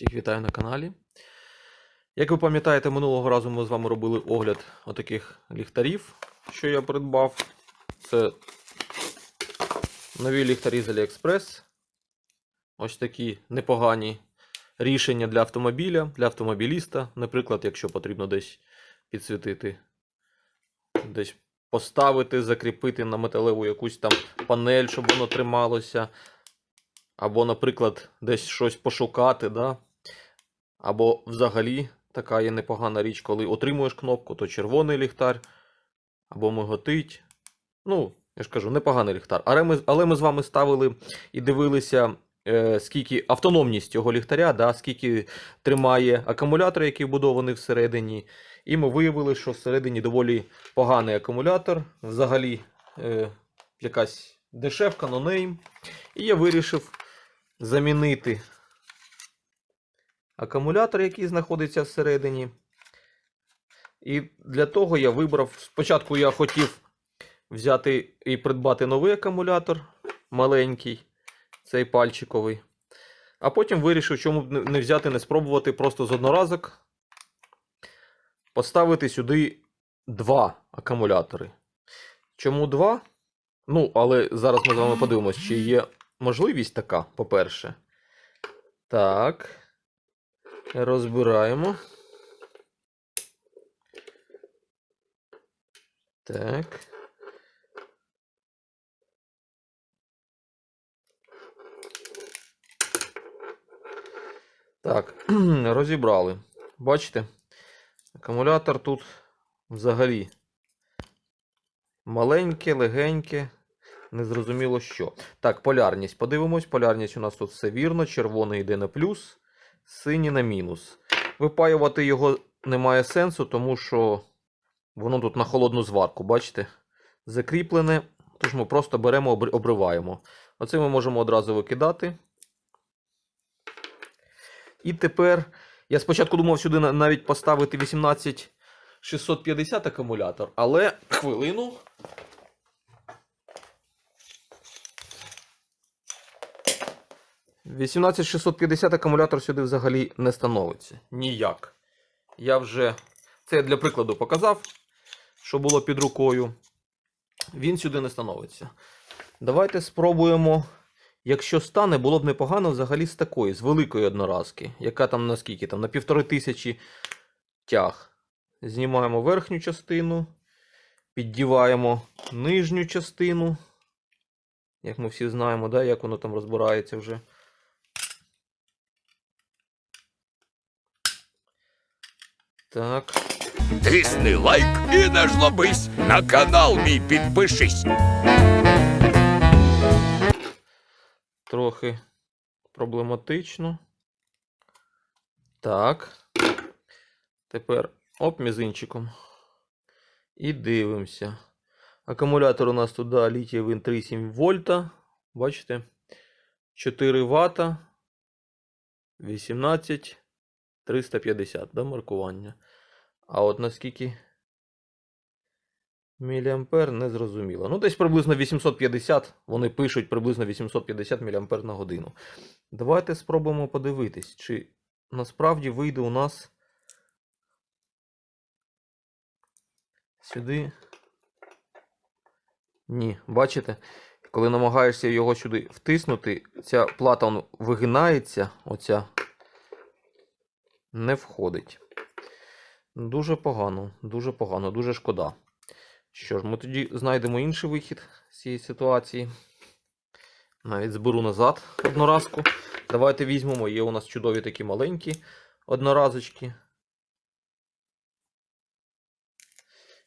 Всіх вітаю на каналі. Як ви пам'ятаєте, минулого разу ми з вами робили огляд отаких ліхтарів, що я придбав. Це нові ліхтарі з AliExpress. Ось такі непогані рішення для автомобіля, для автомобіліста. Наприклад, якщо потрібно десь підсвітити, десь поставити, закріпити на металеву якусь там панель, щоб воно трималося. Або, наприклад, десь щось пошукати, да? Або взагалі така є непогана річ, коли отримуєш кнопку, то червоний ліхтар, або миготить. Ну, я ж кажу, непоганий ліхтар. Але ми, але ми з вами ставили і дивилися, е, скільки автономність цього ліхтаря, да? скільки тримає акумулятор, який вбудований всередині. І ми виявили, що всередині доволі поганий акумулятор. Взагалі, е, якась дешевка, нонейм. І я вирішив замінити акумулятор, який знаходиться всередині. І для того я вибрав. Спочатку я хотів взяти і придбати новий акумулятор маленький, цей пальчиковий. А потім вирішив, чому б не- взяти, не спробувати просто з одноразок поставити сюди два акумулятори. Чому два? Ну, але зараз ми з вами подивимось, чи є можливість така, по-перше. Так. Розбираємо. Так. Так, розібрали. Бачите? Акумулятор тут взагалі маленьке, легеньке, незрозуміло що. Так, полярність. Подивимось. Полярність у нас тут все вірно. Червоний йде на плюс, синій на мінус. Випаювати його немає сенсу, тому що воно тут на холодну зварку, бачите? Закріплене. Тож ми просто беремо, обри- обриваємо. Оце ми можемо одразу викидати. І тепер я спочатку думав сюди навіть поставити 18650 акумулятор, але хвилину. – 18650 акумулятор сюди взагалі не становиться. Ніяк. Я вже це я для прикладу показав, що було під рукою. Він сюди не становиться. Давайте спробуємо. Якщо стане, було б непогано взагалі з такої, з великої одноразки, яка там на скільки? Там на півтори тисячі тяг. Знімаємо верхню частину, піддіваємо нижню частину. Як ми всі знаємо, да, як воно там розбирається вже. Так. Тисни лайк і не жлобись. На канал мій підпишись. Трохи проблематично. Так. Тепер оп, мізинчиком. І дивимося. Акумулятор у нас туди літієвий 3,7 вольта. Бачите? 4 вата. 18 350 да, маркування. А от наскільки міліампер не зрозуміло. Ну, десь приблизно 850. Вони пишуть приблизно 850 міліампер на годину. Давайте спробуємо подивитись, чи насправді вийде у нас сюди. Ні, бачите? Коли намагаєшся його сюди втиснути, ця плата вигинається, оця не входить. Дуже погано, дуже погано, дуже шкода. Що ж, ми тоді знайдемо інший вихід з цієї ситуації. Навіть зберу назад одноразку. Давайте візьмемо. Є у нас чудові такі маленькі одноразочки.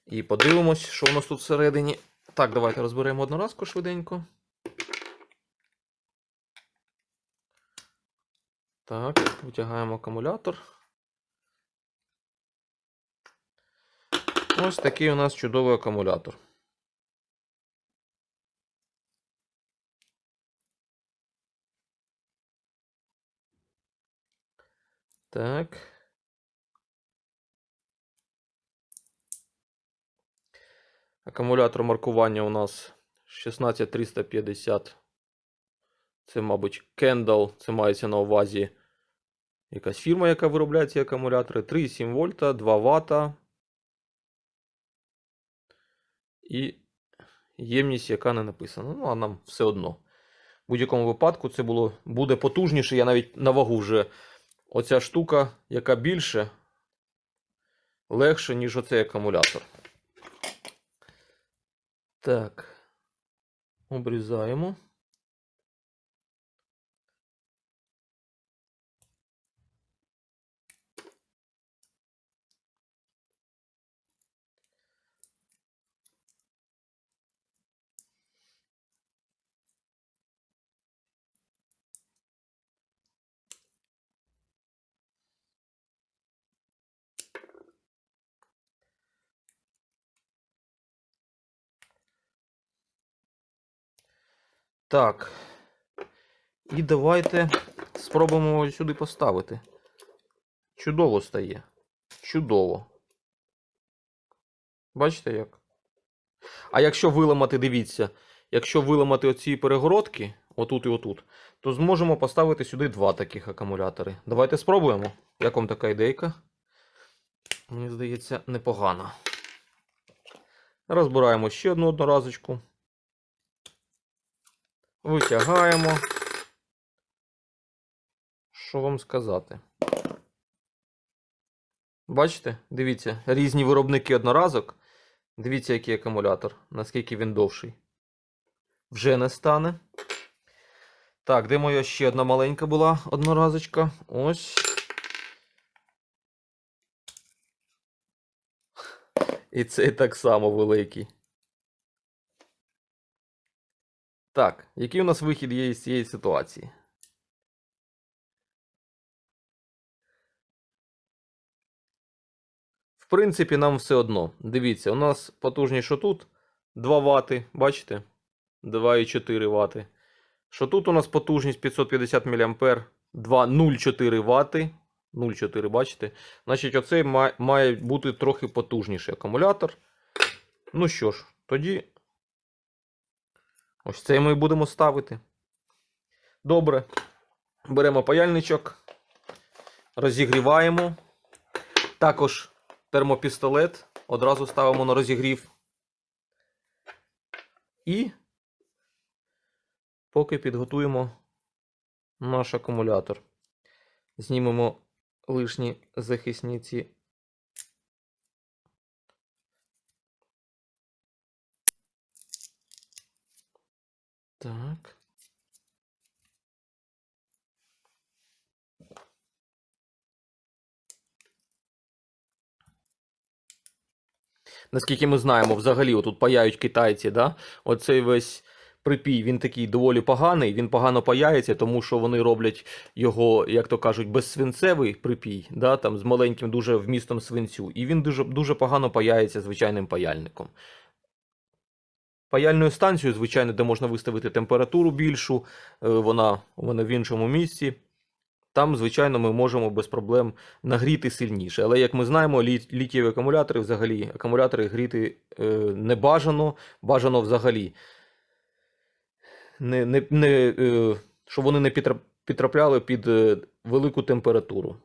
І подивимось, що у нас тут всередині. Так, давайте розберемо одноразку швиденько. Так, витягаємо акумулятор. Ось такий у нас чудовий акумулятор. Так. Акумулятор маркування у нас 16350. Це, мабуть, Kendall. Це мається на увазі якась фірма, яка виробляє ці акумулятори. 3,7 вольта, 2 вата. І ємність, яка не написана. Ну, а нам все одно. В будь-якому випадку це було, буде потужніше. Я навіть на вагу вже оця штука, яка більше, легше, ніж оцей акумулятор. Так. Обрізаємо. Так. І давайте спробуємо сюди поставити. Чудово стає. Чудово. Бачите як? А якщо виламати, дивіться, якщо виламати оці перегородки, отут і отут, то зможемо поставити сюди два таких акумулятори. Давайте спробуємо. Як вам така ідейка? Мені здається, непогано. Розбираємо ще одну одноразочку. Витягаємо. Що вам сказати? Бачите? Дивіться, різні виробники одноразок. Дивіться, який акумулятор, наскільки він довший. Вже не стане. Так, де моя ще одна маленька була одноразочка? Ось. І цей так само великий. Так, який у нас вихід є із цієї ситуації? В принципі, нам все одно. Дивіться, у нас потужність, що тут 2 Вт, бачите? 2,4 Вт. Що тут у нас потужність 550 мА 2,04 Вт. 0,4, бачите? Значить, оцей має бути трохи потужніший акумулятор. Ну що ж, тоді Ось цей ми і будемо ставити. Добре. Беремо паяльничок, розігріваємо. Також термопістолет одразу ставимо на розігрів. І поки підготуємо наш акумулятор. Знімемо лишні захисні ці Так. Наскільки ми знаємо, взагалі отут паяють китайці, да? Оцей весь припій, він такий доволі поганий, він погано паяється, тому що вони роблять його, як то кажуть, безсвинцевий припій, да? там, з маленьким дуже вмістом свинцю. І він дуже, дуже погано паяється звичайним паяльником. Паяльною станцією, звичайно, де можна виставити температуру більшу, е, вона у в іншому місці. Там, звичайно, ми можемо без проблем нагріти сильніше. Але як ми знаємо, лі- літієві акумулятори взагалі акумулятори гріти е, не бажано, бажано взагалі. Не, не, не, е, щоб вони не підтрапляли під велику температуру.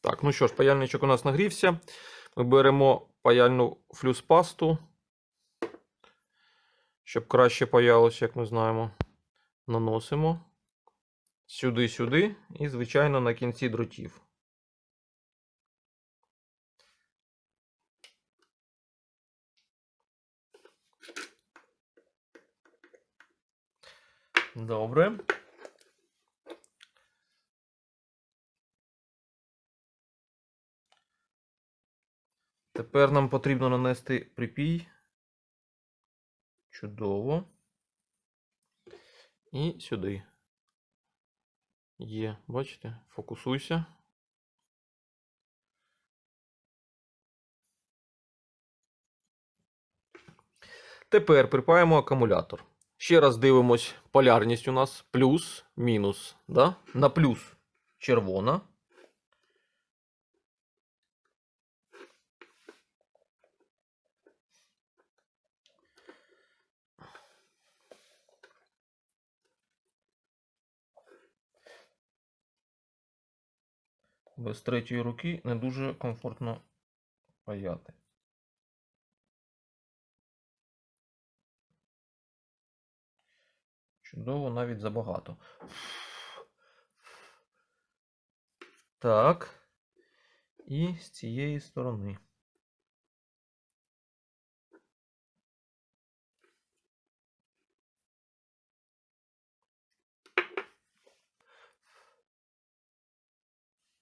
Так, ну що ж, паяльничок у нас нагрівся. Ми беремо паяльну флюс-пасту, щоб краще паялося, як ми знаємо. Наносимо сюди-сюди і, звичайно, на кінці дротів. Добре. Тепер нам потрібно нанести припій. Чудово. І сюди. Є, бачите? Фокусуйся. Тепер припаємо акумулятор. Ще раз дивимось полярність у нас плюс, мінус. Да? На плюс червона. Без третьої руки не дуже комфортно паяти. Чудово, навіть забагато. Так. І з цієї сторони.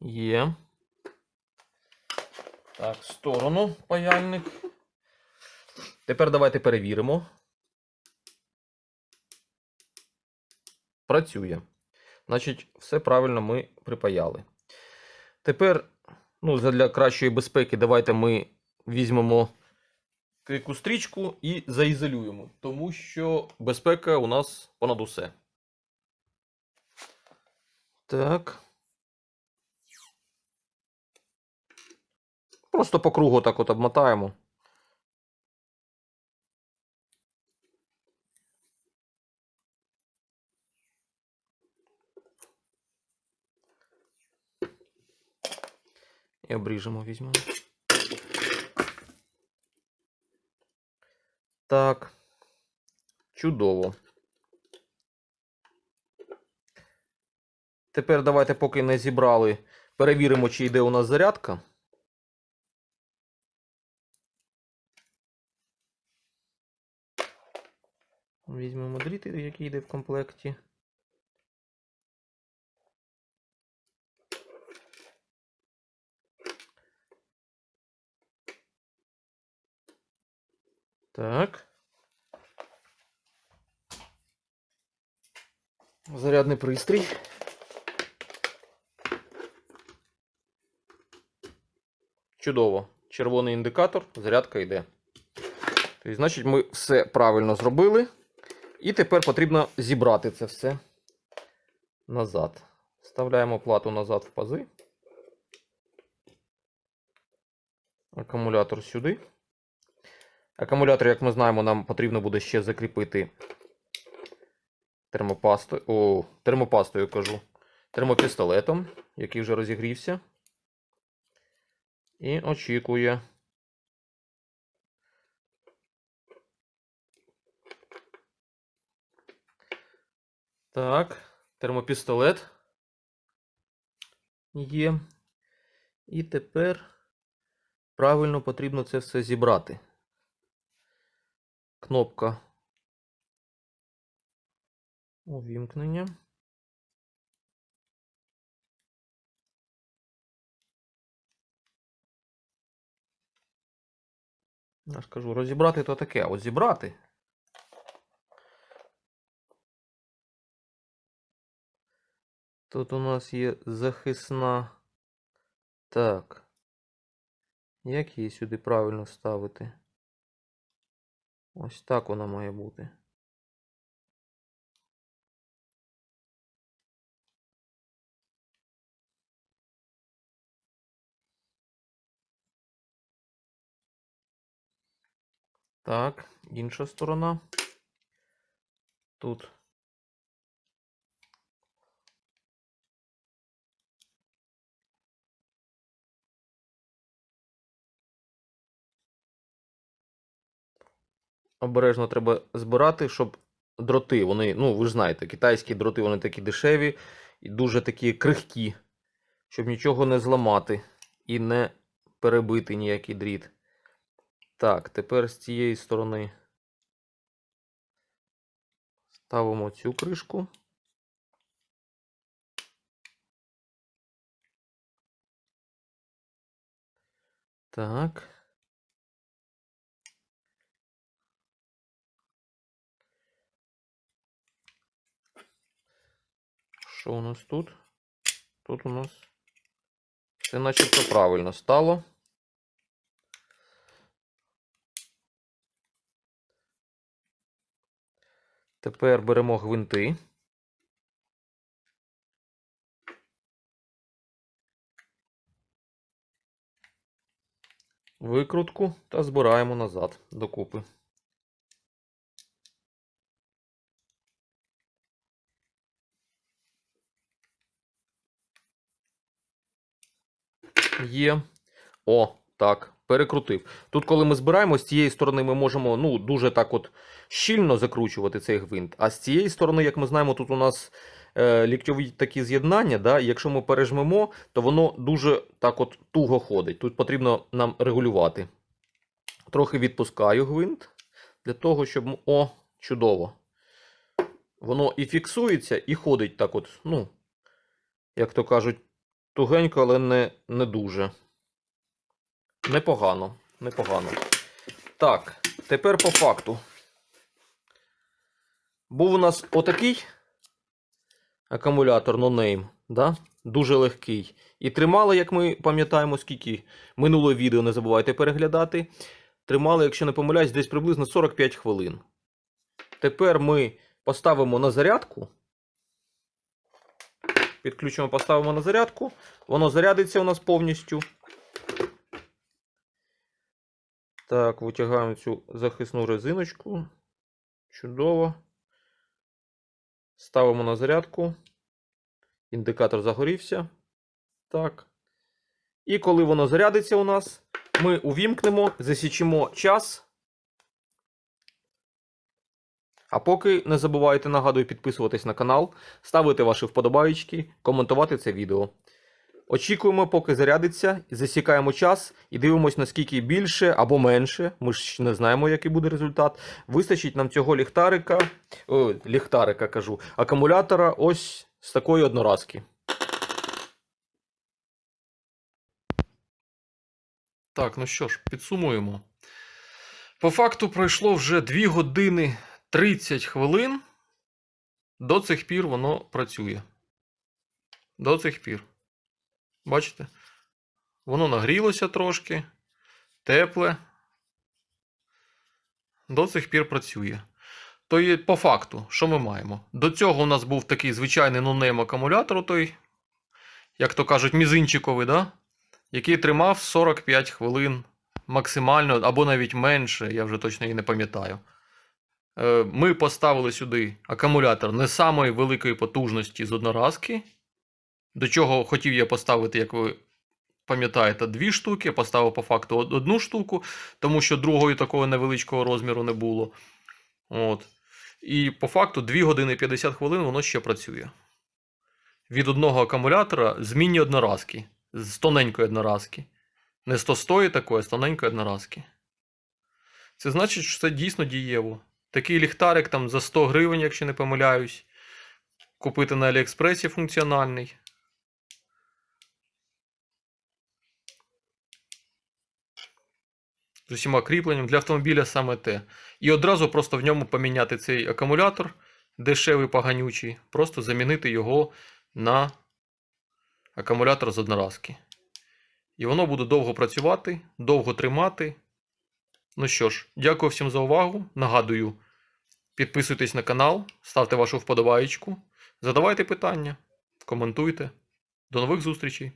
Є. Так, в сторону паяльник. Тепер давайте перевіримо. Працює. Значить, все правильно ми припаяли. Тепер, ну, для кращої безпеки, давайте ми візьмемо крику стрічку і заізолюємо, тому що безпека у нас понад усе. Так. Просто по кругу так от обмотаємо. І обріжемо, візьмемо. Так. Чудово. Тепер давайте, поки не зібрали, перевіримо, чи йде у нас зарядка. Візьмемо дріт, який йде в комплекті. Так. Зарядний пристрій. Чудово. Червоний індикатор, зарядка йде. Тобто, значить, ми все правильно зробили. І тепер потрібно зібрати це все назад. Вставляємо плату назад в пази. Акумулятор сюди. Акумулятор, як ми знаємо, нам потрібно буде ще закріпити термопастою, о, термопастою кажу, термопістолетом, який вже розігрівся. І очікує. Так, термопістолет є. І тепер правильно потрібно це все зібрати. Кнопка увімкнення. Я ж кажу, розібрати то таке, а от зібрати. Тут у нас є захисна. Так. Як її сюди правильно ставити? Ось так вона має бути. Так, інша сторона. Тут. Обережно треба збирати, щоб дроти, вони, ну, ви ж знаєте, китайські дроти, вони такі дешеві і дуже такі крихкі, щоб нічого не зламати і не перебити ніякий дріт. Так, тепер з цієї сторони ставимо цю кришку. Так. Що у нас тут? Тут у нас все начебто правильно стало. Тепер беремо гвинти. Викрутку та збираємо назад докупи. Є. О, так, перекрутив. Тут, коли ми збираємо, з цієї сторони ми можемо ну, дуже так от щільно закручувати цей гвинт. А з цієї сторони, як ми знаємо, тут у нас е, ліктьові такі з'єднання. Да? Якщо ми пережмемо, то воно дуже так от туго ходить. Тут потрібно нам регулювати. Трохи відпускаю гвинт для того, щоб. О, чудово. Воно і фіксується, і ходить так от, ну, як то кажуть, тугенько, але не, не дуже. Непогано, непогано. Так, тепер по факту. Був у нас отакий акумулятор No Name, да? дуже легкий. І тримали, як ми пам'ятаємо, скільки минуле відео не забувайте переглядати. Тримали, якщо не помиляюсь, десь приблизно 45 хвилин. Тепер ми поставимо на зарядку. Підключимо, поставимо на зарядку. Воно зарядиться у нас повністю. Так, витягаємо цю захисну резиночку. Чудово. Ставимо на зарядку. Індикатор загорівся. Так. І коли воно зарядиться у нас, ми увімкнемо, засічимо час. А поки не забувайте, нагадую, підписуватись на канал, ставити ваші вподобаєчки, коментувати це відео. Очікуємо, поки зарядиться, засікаємо час і дивимось, наскільки більше або менше. Ми ж не знаємо, який буде результат. Вистачить нам цього ліхтарика, о, ліхтарика кажу, акумулятора ось з такої одноразки. Так, ну що ж, підсумуємо. По факту пройшло вже 2 години 30 хвилин. До цих пір воно працює. До цих пір. Бачите? Воно нагрілося трошки, тепле. До цих пір працює. То є по факту, що ми маємо? До цього у нас був такий звичайний нонейм акумулятор, той, як то кажуть, мізинчиковий, да? який тримав 45 хвилин максимально, або навіть менше, я вже точно і не пам'ятаю. Е, Ми поставили сюди акумулятор не самої великої потужності з одноразки. До чого хотів я поставити, як ви пам'ятаєте, дві штуки. Я Поставив по факту одну штуку, тому що другої такого невеличкого розміру не було. От. І по факту 2 години 50 хвилин воно ще працює. Від одного акумулятора з міні-одноразки, з тоненької одноразки. Не з тостої такої, а з тоненької одноразки. Це значить, що це дійсно дієво. Такий ліхтарик там за 100 гривень, якщо не помиляюсь. Купити на Аліекспресі функціональний. З усіма кріпленням для автомобіля саме те. І одразу просто в ньому поміняти цей акумулятор, дешевий поганючий, просто замінити його на акумулятор з одноразки. І воно буде довго працювати, довго тримати. Ну що ж, дякую всім за увагу. Нагадую, підписуйтесь на канал, ставте вашу вподобаєчку, задавайте питання, коментуйте. До нових зустрічей!